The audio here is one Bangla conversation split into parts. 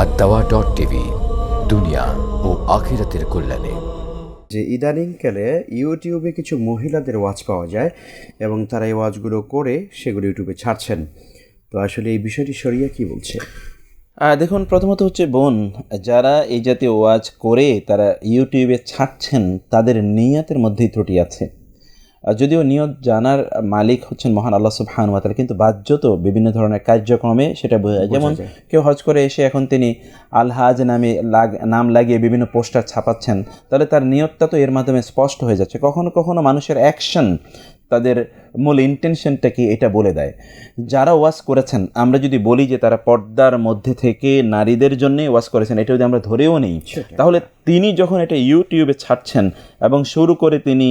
আর দাওয়া ডট টিভি দুনিয়া ও আখিরাতের কল্যাণে। যে ইদানিংকালে ইউটিউবে কিছু মহিলাদের ওয়াচ পাওয়া যায় এবং তারা এই ওয়াচগুলো করে সেগুলো ইউটিউবে ছাড়ছেন। তো আসলে এই বিষয়টি সরিয়া কি বলছে? দেখুন প্রথমত হচ্ছে বোন যারা এই জাতীয় ওয়াজ করে তারা ইউটিউবে ছাড়ছেন তাদের নিয়তের মধ্যেই ত্রুটি আছে। যদিও নিয়ত জানার মালিক হচ্ছেন মহান আল্লাহ সুবহান ওয়াতালা কিন্তু বাহ্যত বিভিন্ন ধরনের কার্যক্রমে সেটা বোঝা যায়। যেমন কেউ হজ করে এসে এখন তিনি আলহাজ নামে লাগ নাম লাগিয়ে বিভিন্ন পোস্টার ছাপাচ্ছেন তাহলে তার নিয়তটা তো এর মাধ্যমে স্পষ্ট হয়ে যাচ্ছে। কখনো কখনো মানুষের অ্যাকশন তাদের মূল ইন্টেনশনটা কি এটা বলে দেয়। যারা ওয়াজ করেছেন আমরা যদি বলি যে তারা পর্দার মধ্যে থেকে নারীদের জন্যই ওয়াজ করেছেন এটা যদি আমরা ধরেও নেই তাহলে তিনি যখন এটা ইউটিউবে ছাড়ছেন এবং শুরু করে তিনি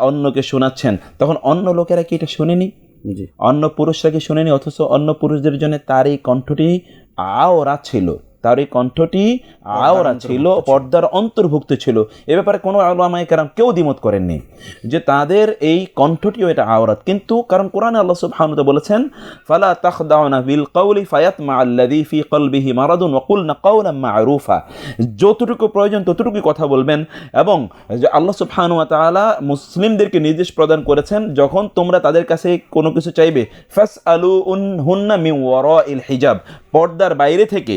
অন্যকে শোনাচ্ছেন। তখন অন্য লোকেরা কি এটা শোনেনি? জি। অন্য পুরুষরা কি শোনেনি? অথচ অন্য পুরুষদের জন্য তার এই কণ্ঠটি আওরা ছিল। তার এই কণ্ঠটি আওরা ছিল পর্দার অন্তর্ভুক্ত ছিল। এ ব্যাপারে কোনো আলমাই কারণ কেউ দ্বিমত করেননি যে তাদের এই কণ্ঠটিও এটা আওরাত। কিন্তু কারণ কোরআনে আল্লাহ সুবহানাহু ওয়া বলেছেন ফালা তাখদাউনা বিল কওলি ফায়াতমা আল্লাযী ফি কলবিহি মারাদুন ওয়া কুলনা কাওলাম মা'রুফা। যতটুকু প্রয়োজন ততটুকুই কথা বলবেন এবং যে আল্লাহ সুবহানাহু ওয়া তাআলা মুসলিমদেরকে নির্দেশ প্রদান করেছেন যখন তোমরা তাদের কাছে কোনো কিছু চাইবে ফাস আলু উন হুন্না মি ওয়ারাইল হিজাব। পর্দার বাইরে থেকে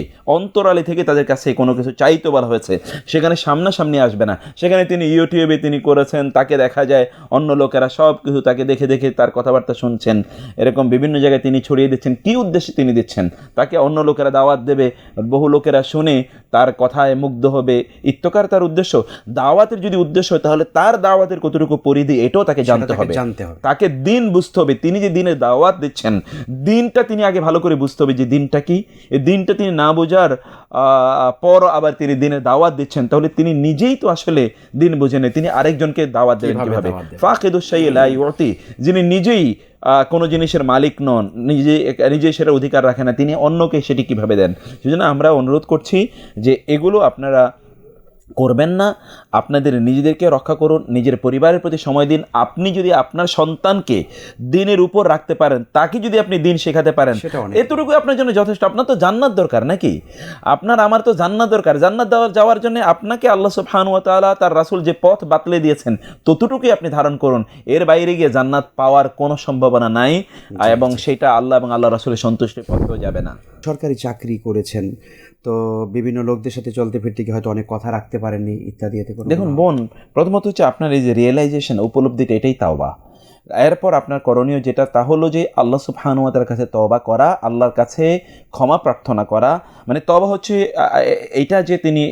অন্তরালে থেকে তাদের কাছে কোনো কিছু চাইতে বলা হয়েছে। সেখানে সামনাসামনি আসবে না। সেখানে তিনি ইউটিউবে তিনি করেছেন তাকে দেখা যায় অন্য লোকেরা সব কিছু তাকে দেখে দেখে তার কথাবার্তা শুনছেন। এরকম বিভিন্ন জায়গায় তিনি ছড়িয়ে দিচ্ছেন। কী উদ্দেশ্যে তিনি দিচ্ছেন? তাকে অন্য লোকেরা দাওয়াত দেবে বহু লোকেরা শুনে তার কথায় মুগ্ধ হবে। ইত্যকার তার উদ্দেশ্য? দাওয়াতের যদি উদ্দেশ্য হয় তাহলে তার দাওয়াতের কতটুকু পরিধি এটাও তাকে জানতে হবে। জানতে হবে। তাকে দিন বুঝতে হবে। তিনি যে দিনের দাওয়াত দিচ্ছেন দিনটা তিনি আগে ভালো করে বুঝতে হবে যে দিনটা কি। এই দিনটা তিনি না বোঝার পর আবার তিনি দিনের দাওয়াত দিচ্ছেন তাহলে তিনি নিজেই তো আসলে দিন বুঝেন তিনি আরেকজনকে দাওয়াত দেবেন কীভাবে দাওয়াত দেবেন? যিনি নিজেই আহ, কোনো জিনিসের মালিক নন নিজে নিজে সেটা অধিকার রাখে না তিনি অন্যকে সেটি কীভাবে দেন সেজন্য আমরা অনুরোধ করছি যে এগুলো আপনারা করবেন না। আপনাদের নিজেদেরকে রক্ষা করুন নিজের পরিবারের প্রতি সময় দিন। আপনি যদি আপনার সন্তানকে দিনের উপর রাখতে পারেন তাকে যদি আপনি দিন শেখাতে পারেন এতটুকু আপনার জন্য যথেষ্ট। আপনার তো জান্নাত দরকার নাকি? আপনার আমার তো জান্নাত দরকার। জান্নাত দেওয়ার যাওয়ার জন্য আপনাকে আল্লাহ সুবহানাহু ওয়া তাআলা তার রাসুল যে পথ বাতলে দিয়েছেন ততটুকুই আপনি ধারণ করুন। এর বাইরে গিয়ে জান্নাত পাওয়ার কোনো সম্ভাবনা নাই। এবং সেটা আল্লাহ এবং আল্লাহ রাসূলের সন্তুষ্টির পথেও যাবে না। সরকারি চাকরি করেছেন। তো বিভিন্ন লোকদের সাথে চলতে ফিরতে গিয়ে হয়তো অনেক কথা রাখতে পারেননি ইত্যাদি এতে দেখুন বোন প্রথমত হচ্ছে আপনার এই যে রিয়েলাইজেশন উপলব্ধিটা এটাই তাওবা। এরপর আপনার করণীয় যেটা তা হলো যে আল্লাহ সুবহানুয়াতার কাছে তবা করা আল্লাহর কাছে ক্ষমা প্রার্থনা করা। মানে তবা হচ্ছে এটা এইটা যে তিনি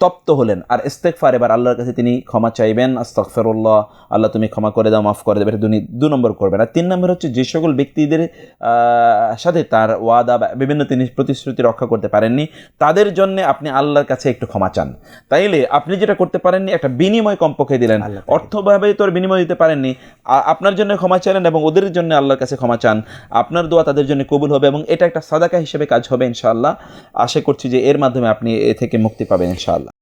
অনুতপ্ত হলেন। আর ইস্তেকফার এবার আল্লাহর কাছে তিনি ক্ষমা চাইবেন। আস্তফেরুল্লাহ আল্লাহ তুমি ক্ষমা করে দাও মাফ করে দেবে এটা দুনি দু নম্বর করবেন। আর তিন নম্বর হচ্ছে যে সকল ব্যক্তিদের সাথে তার ওয়াদা বা বিভিন্ন তিনি প্রতিশ্রুতি রক্ষা করতে পারেননি তাদের জন্য আপনি আল্লাহর কাছে একটু ক্ষমা চান। তাইলে আপনি যেটা করতে পারেননি একটা বিনিময় কমপক্ষে দিলেন। অর্থভাবে তোর বিনিময় দিতে পারেননি। আপনার জন্য ক্ষমা চাইলেন এবং ওদের জন্য আল্লাহর কাছে ক্ষমা চান। আপনার দোয়া তাদের জন্য কবুল হবে এবং এটা একটা সাদাকা হিসেবে কাজ হবে ইনশাআল্লাহ। আশা করছি যে এর মাধ্যমে আপনি এ থেকে মুক্তি পাবেন ইনশাআল্লাহ।